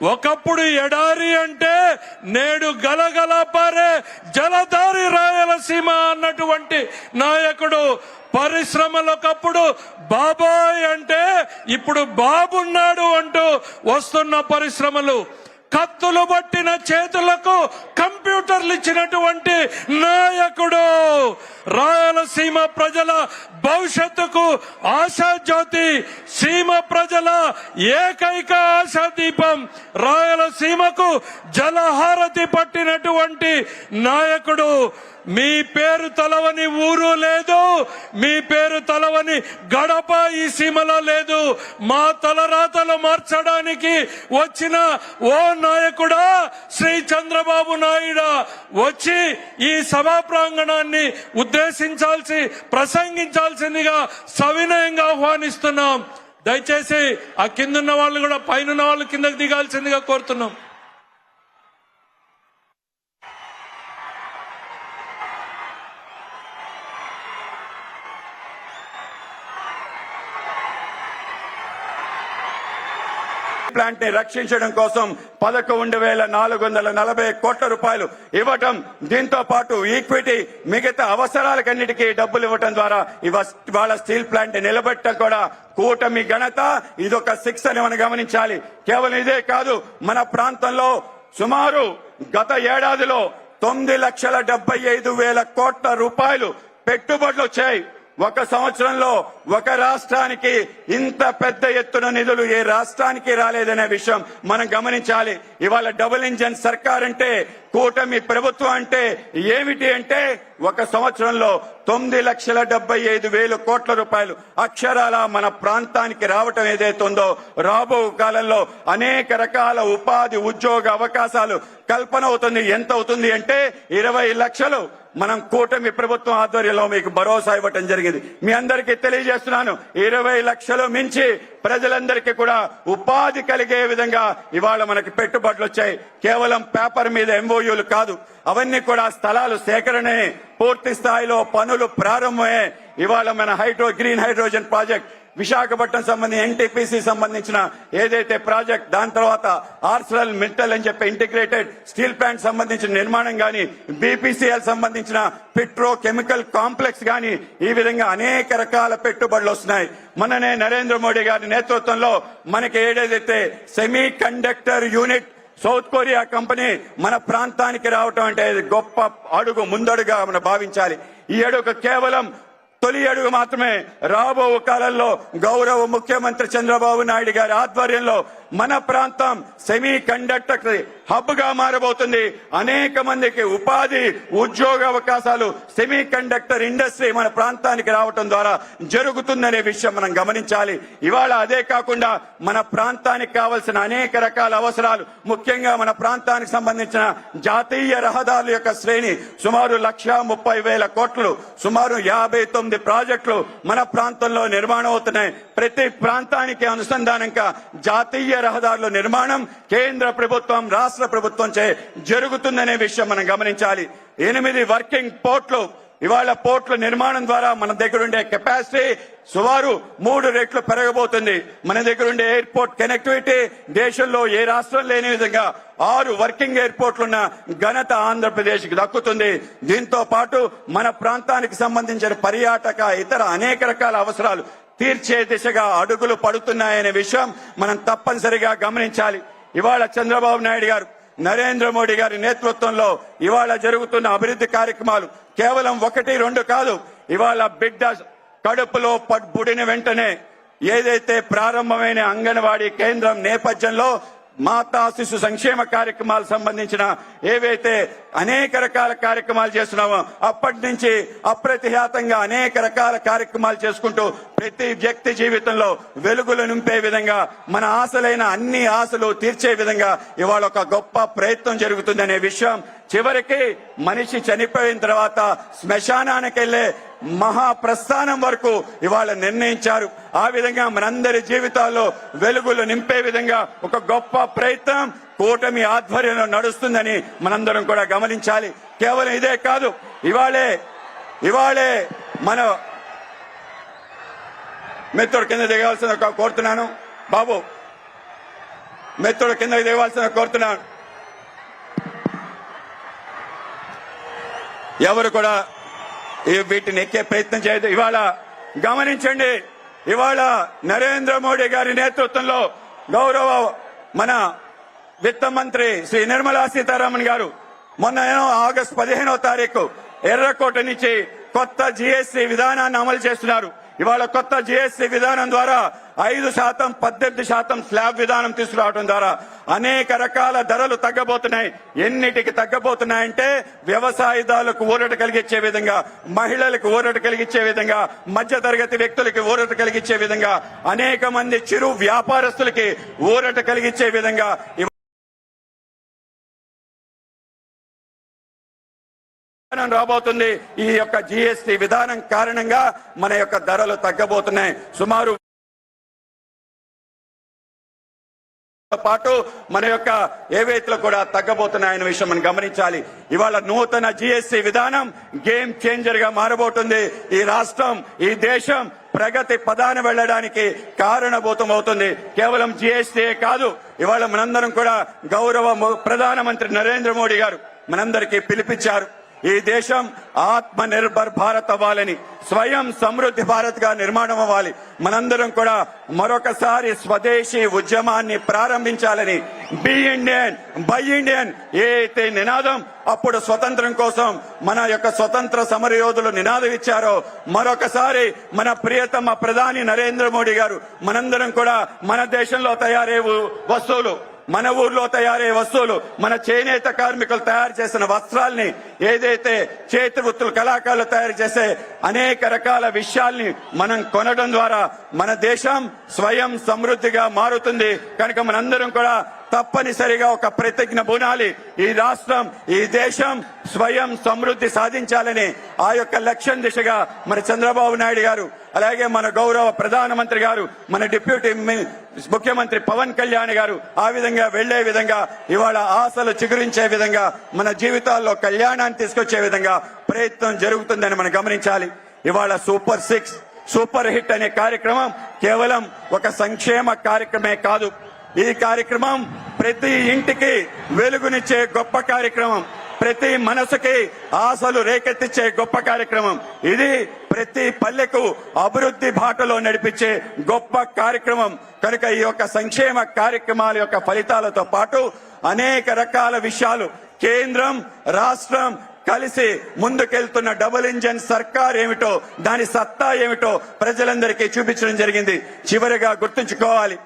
ఒకప్పుడు ఎడారి అంటే నేడు గలగల పారే జలధారి రాయలసీమ అన్నటువంటి నాయకుడు. పరిశ్రమలు ఒకప్పుడు బాబాయ్ అంటే ఇప్పుడు బాబున్నాడు అంటూ వస్తున్న పరిశ్రమలు. కత్తులు పట్టిన చేతులకు కంప్యూటర్లు ఇచ్చినటువంటి నాయకుడు రాయలసీమ ప్రజల భవిష్యత్తుకు ఆశాజ్యోతి సీమ ప్రజల ఏకైక ఆశాదీపం రాయలసీమకు జలహారతి పట్టినటువంటి నాయకుడు మీ పేరు తలవని ఊరు లేదు మీ పేరు తలవని గడప ఈ సీమలో లేదు. మా తలరాతలు మార్చడానికి వచ్చిన ఓ నాయకుడా శ్రీ చంద్రబాబు నాయుడా. వచ్చి ఈ సభా ప్రాంగణాన్ని ఉద్దేశించాల్సి ప్రసంగించాల్సిందిగా సవినయంగా ఆహ్వానిస్తున్నాం. దయచేసి ఆ కిందున్న వాళ్ళు కూడా పైన వాళ్ళు కిందకు దిగాల్సిందిగా కోరుతున్నాం. ప్లాంట్ని రక్షించడం కోసం పదకొండు వేల నాలుగు వందల నలభై కోట్ల రూపాయలు ఇవ్వటం దీంతో పాటు ఈక్విటీ మిగతా అవసరాలకన్నిటికీ డబ్బులు ఇవ్వటం ద్వారా ఇవ- ఇవాళ స్టీల్ ప్లాంట్ నిలబెట్టడం కూడా కూటమి ఘనత. ఇదొక శిక్ష అని మనం గమనించాలి. కేవలం ఇదే కాదు మన ప్రాంతంలో సుమారు గత ఏడాదిలో తొమ్మిది లక్షల డెబ్బై ఐదు వేల కోట్ల రూపాయలు పెట్టుబడులు వచ్చాయి. ఒక సంవత్సరంలో ఒక రాష్ట్రానికి ఇంత పెద్ద ఎత్తున నిధులు ఏ రాష్ట్రానికి రాలేదనే విషయం మనం గమనించాలి. ఇవాళ డబుల్ ఇంజన్ సర్కార్ అంటే కూటమి ప్రభుత్వం అంటే ఏమిటి అంటే ఒక సంవత్సరంలో తొమ్మిది లక్షల డెబ్బై ఐదు వేల కోట్ల రూపాయలు అక్షరాల మన ప్రాంతానికి రావటం ఏదైతే ఉందో రాబో కాలంలో అనేక రకాల ఉపాధి ఉద్యోగ అవకాశాలు కల్పన అవుతుంది. ఎంత అవుతుంది అంటే ఇరవై లక్షలు మనం కూటమి ప్రభుత్వం ఆధ్వర్యంలో మీకు భరోసా ఇవ్వటం జరిగింది. మీ అందరికీ తెలియజేస్తున్నాను. ఇరవై లక్షలు మించి ప్రజలందరికీ కూడా ఉపాధి కలిగే విధంగా ఇవాళ మనకి పెట్టుబడులు వచ్చాయి. కేవలం పేపర్ మీద ఎంఓయూలు కాదు. అవన్నీ కూడా స్థలాలు సేకరణే పూర్తి స్థాయిలో పనులు ప్రారంభమే ఇవాళ మన hydro green hydrogen project Visakhapatnam సంబంధించి ఎన్టీపీసీ సంబంధించిన ఏదైతే ప్రాజెక్ట్ దాని తర్వాత ఆర్సరల్ మెటల్ అని చెప్పి ఇంటిగ్రేటెడ్ స్టీల్ ప్లాంట్ సంబంధించిన నిర్మాణం కానీ బీపీసీఎల్ సంబంధించిన పెట్రో కెమికల్ కాంప్లెక్స్ కానీ ఈ విధంగా అనేక రకాల పెట్టుబడులు వస్తున్నాయి. మననే నరేంద్ర మోడీ గారి నేతృత్వంలో మనకి ఏదైతే semiconductor unit South Korea company మన ప్రాంతానికి రావటం అంటే గొప్ప అడుగు ముందడుగా మనం భావించాలి. ఈ అడుగు కేవలం తొలి అడుగు మాత్రమే రాబో కాలంలో గౌరవ ముఖ్యమంత్రి చంద్రబాబు నాయుడు గారి ఆధ్వర్యంలో మన ప్రాంతం సెమీ కండక్టర్ హబ్గా మారబోతుంది. అనేక మందికి ఉపాధి ఉద్యోగ అవకాశాలు సెమీ కండక్టర్ ఇండస్ట్రీ మన ప్రాంతానికి రావటం ద్వారా జరుగుతుందనే విషయం మనం గమనించాలి. ఇవాళ అదే కాకుండా మన ప్రాంతానికి కావలసిన అనేక రకాల అవసరాలు ముఖ్యంగా మన ప్రాంతానికి సంబంధించిన జాతీయ రహదారుల యొక్క శ్రేణి సుమారు లక్ష ముప్పై వేల కోట్లు సుమారు యాభై తొమ్మిది ప్రాజెక్టులు మన ప్రాంతంలో నిర్మాణం అవుతున్నాయి. ప్రతి ప్రాంతానికి అనుసంధానంగా జాతీయ రహదారుల నిర్మాణం కేంద్ర ప్రభుత్వం రాష్ట్ర ప్రభుత్వం చే జరుగుతుందనే విషయం మనం గమనించాలి. ఎనిమిది వర్కింగ్ పోర్ట్లు ఇవాళ పోర్ట్ల నిర్మాణం ద్వారా మన దగ్గరుండే కెపాసిటీ సుమారు మూడు రెట్లు పెరగబోతుంది. మన దగ్గరుండే ఎయిర్పోర్ట్ కనెక్టివిటీ దేశంలో ఏ రాష్ట్రం లేని విధంగా ఆరు వర్కింగ్ ఎయిర్పోర్ట్లున్న ఘనత ఆంధ్రప్రదేశ్కి దక్కుతుంది. దీంతో పాటు మన ప్రాంతానికి సంబంధించిన పర్యాటక ఇతర అనేక రకాల అవసరాలు తీర్చే దిశగా అడుగులు పడుతున్నాయనే విషయం మనం తప్పనిసరిగా గమనించాలి. ఇవాళ చంద్రబాబు నాయుడు గారు నరేంద్ర మోడీ గారి నేతృత్వంలో ఇవాళ జరుగుతున్న అభివృద్ధి కార్యక్రమాలు కేవలం ఒకటి రెండు కాదు. ఇవాళ బిడ్డ కడుపులో పడ్బుడిన వెంటనే ఏదైతే ప్రారంభమైన అంగన్వాడీ కేంద్రం నేపథ్యంలో మాతా శిశు సంక్షేమ కార్యక్రమాలు సంబంధించిన ఏవైతే అనేక రకాల కార్యక్రమాలు చేస్తున్నామో అప్పటి నుంచి అప్రతిహాతంగా అనేక రకాల కార్యక్రమాలు చేసుకుంటూ ప్రతి వ్యక్తి జీవితంలో వెలుగులు నింపే విధంగా మన ఆశలైన అన్ని ఆశలు తీర్చే విధంగా ఇవాళ ఒక గొప్ప ప్రయత్నం జరుగుతుందనే విషయం చివరికి మనిషి చనిపోయిన తర్వాత శ్మశానానికి వెళ్ళే మహాప్రస్థానం వరకు ఇవాళ నిర్ణయించారు. ఆ విధంగా మనందరి జీవితాల్లో వెలుగులు నింపే విధంగా ఒక గొప్ప ప్రయత్నం కూటమి ఆధ్వర్యంలో నడుస్తుందని మనందరం కూడా గమనించాలి. కేవలం ఇదే కాదు ఇవాళే ఇవాళే మన మిత్రుడు కింద దిగవలసిన కోరుతున్నాను. బాబు మిత్రుడు కింద దిగవలసిన కోరుతున్నాను. ఎవరు కూడా వీటిని ఎక్కే ప్రయత్నం చేయదు. ఇవాళ గమనించండి ఇవాళ నరేంద్ర మోడీ గారి నేతృత్వంలో గౌరవ మన విత్త మంత్రి శ్రీ నిర్మలా సీతారామన్ గారు మొన్న ఆగస్టు పదిహేనవ తారీఖు ఎర్రకోట నుంచి కొత్త జిఎస్టి విధానాన్ని అమలు చేస్తున్నారు. ఇవాళ కొత్త జిఎస్టి విధానం ద్వారా ఐదు శాతం పద్దెనిమిది శాతం స్లాబ్ విధానం తీసుకురావడం ద్వారా అనేక రకాల ధరలు తగ్గబోతున్నాయి. ఎన్నిటికి తగ్గబోతున్నాయంటే వ్యవసాయదారులకు ఊరట కలిగించే విధంగా మహిళలకు ఊరట కలిగించే విధంగా మధ్య తరగతి వ్యక్తులకి ఊరట కలిగించే విధంగా అనేక మంది చిరు వ్యాపారస్తులకి ఊరట కలిగించే విధంగా విధానం రాబోతుంది. ఈ యొక్క జిఎస్టి విధానం కారణంగా మన యొక్క ధరలు తగ్గబోతున్నాయి. సుమారు పాటు మన యొక్క ఏవైతులు కూడా తగ్గబోతున్నాయన్న విషయం మనం గమనించాలి. ఇవాళ నూతన జిఎస్టి విధానం గేమ్ చేంజర్గా మారబోతుంది. ఈ రాష్ట్రం ఈ దేశం ప్రగతి పదాన వెళ్ళడానికి కారణభూతం అవుతుంది కేవలం జిఎస్టీ కాదు ఇవాళ మనందరం కూడా గౌరవ ప్రధానమంత్రి నరేంద్ర మోడీ గారు మనందరికీ పిలిపించారు. ఈ దేశం ఆత్మ నిర్భర్ భారత్ అవ్వాలని స్వయం సమృద్ధి భారత్గా నిర్మాణం అవ్వాలి. మనందరం కూడా మరొకసారి స్వదేశీ ఉద్యమాన్ని ప్రారంభించాలని బి ఇండియన్ బై ఇండియన్ ఏ అయితే నినాదం అప్పుడు స్వతంత్రం కోసం మన యొక్క స్వతంత్ర సమరయోధులు నినాదం ఇచ్చారో మరొకసారి మన ప్రియతమ ప్రధాని నరేంద్ర మోడీ గారు మనందరం కూడా మన దేశంలో తయారే వస్తువులు మన ఊర్లో తయారయ్యే వస్తువులు మన చేనేత కార్మికులు తయారు చేసిన వస్త్రాల్ని ఏదైతే చేతి వృత్తులు కళాకారులు తయారు చేసే అనేక రకాల విషయాల్ని మనం కొనడం ద్వారా మన దేశం స్వయం సమృద్ధిగా మారుతుంది. కనుక మనందరం కూడా తప్పనిసరిగా ఒక ప్రతిజ్ఞ బునాలి. ఈ రాష్ట్రం ఈ దేశం స్వయం సమృద్ధి సాధించాలని ఆ యొక్క లక్ష్యం దిశగా మన చంద్రబాబు నాయుడు గారు అలాగే మన గౌరవ ప్రధానమంత్రి గారు మన డిప్యూటీ ముఖ్యమంత్రి పవన్ కళ్యాణ్ గారు ఆ విధంగా వెళ్ళే విధంగా ఇవాళ ఆశలు చిగురించే విధంగా మన జీవితాల్లో కళ్యాణాన్ని తీసుకొచ్చే విధంగా ప్రయత్నం జరుగుతుందని మనం గమనించాలి. ఇవాళ సూపర్ సిక్స్ సూపర్ హిట్ అనే కార్యక్రమం కేవలం ఒక సంక్షేమ కార్యక్రమే కాదు. ఈ కార్యక్రమం ప్రతి ఇంటికి వెలుగునిచ్చే గొప్ప కార్యక్రమం. ప్రతి మనసుకి ఆశలు రేకెత్తించే గొప్ప కార్యక్రమం. ఇది ప్రతి పల్లెకు అభివృద్ధి బాటలో నడిపించే గొప్ప కార్యక్రమం. కనుక ఈ యొక్క సంక్షేమ కార్యక్రమాల యొక్క ఫలితాలతో పాటు అనేక రకాల విషయాలు కేంద్రం రాష్ట్రం కలిసి ముందుకెళ్తున్న డబుల్ ఇంజన్ సర్కార్ ఏమిటో దాని సత్తా ఏమిటో ప్రజలందరికీ చూపించడం జరిగింది. చివరిగా గుర్తుంచుకోవాలి.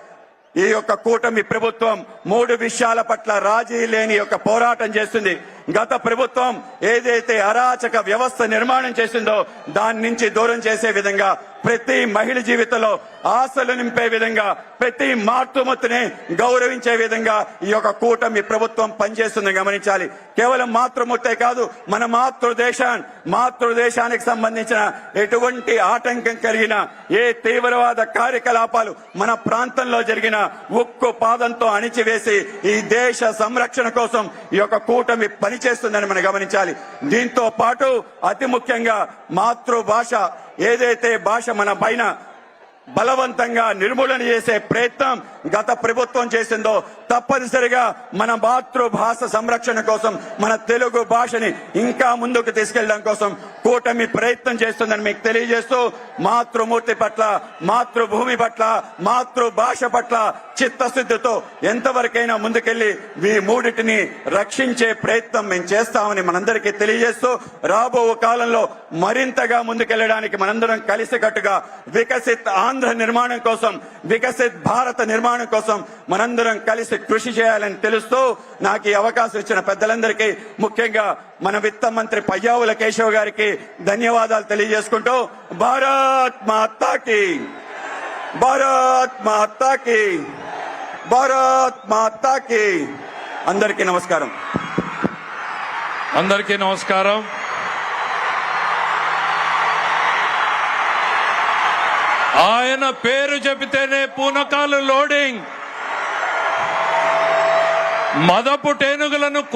ఈ యొక్క కూటమి ప్రభుత్వం మూడు విషయాల పట్ల రాజీ లేని యొక్క పోరాటం చేస్తుంది. గత ప్రభుత్వం ఏదైతే అరాచక వ్యవస్థ నిర్మాణం చేసిందో దాని నుంచి దూరం చేసే విధంగా ప్రతి మహిళ జీవితంలో ఆశలు నింపే విధంగా ప్రతి మాతృమూర్తిని గౌరవించే విధంగా ఈ యొక్క కూటమి ప్రభుత్వం పనిచేస్తుందని గమనించాలి. కేవలం మాతృమూర్తే కాదు మన మాతృదేశాన్ని మాతృదేశానికి సంబంధించిన ఎటువంటి ఆటంకం కలిగిన ఏ తీవ్రవాద కార్యకలాపాలు మన ప్రాంతంలో జరిగిన ఉక్కు పాదంతో అణిచివేసి ఈ దేశ సంరక్షణ కోసం ఈ యొక్క కూటమి పనిచేస్తుందని మనం గమనించాలి. దీంతో పాటు అతి ముఖ్యంగా మాతృభాష ఏదైతే భాష మన పైన బలవంతంగా నిర్మూలన చేసే ప్రయత్నం గత ప్రభుత్వం చేసిందో తప్పనిసరిగా మన మాతృభాష సంరక్షణ కోసం మన తెలుగు భాషని ఇంకా ముందుకు తీసుకెళ్ళడం కోసం కూటమి ప్రయత్నం చేస్తుందని మీకు తెలియజేస్తూ మాతృమూర్తి పట్ల మాతృభూమి పట్ల మాతృభాష పట్ల చిత్తశుద్ధితో ఎంతవరకైనా ముందుకెళ్ళి ఈ మూడిటిని రక్షించే ప్రయత్నం మేము చేస్తామని మనందరికీ తెలియజేస్తూ రాబో కాలంలో మరింతగా ముందుకెళ్ళడానికి మనందరం కలిసికట్టుగా వికసిత్ ఆంధ్ర నిర్మాణం కోసం వికసిత్ భారత నిర్మాణం కోసం మనందరం కలిసి కలిసి కృషి చేయాలని తెలుస్తూ నాకు ఈ అవకాశం ఇచ్చిన పెద్దలందరికీ ముఖ్యంగా మన విత్త మంత్రి పయ్యావుల కేశవ్ గారికి ధన్యవాదాలు తెలియజేసుకుంటూ భారత్ మాతాకి భారత్ మాతాకి భారత్ మాతాకి అందరికీ నమస్కారం. అందరికీ నమస్కారం. ఆయన పేరు చెబితేనే పూనకాలు లోడింగ్. మదపు టేనుగులను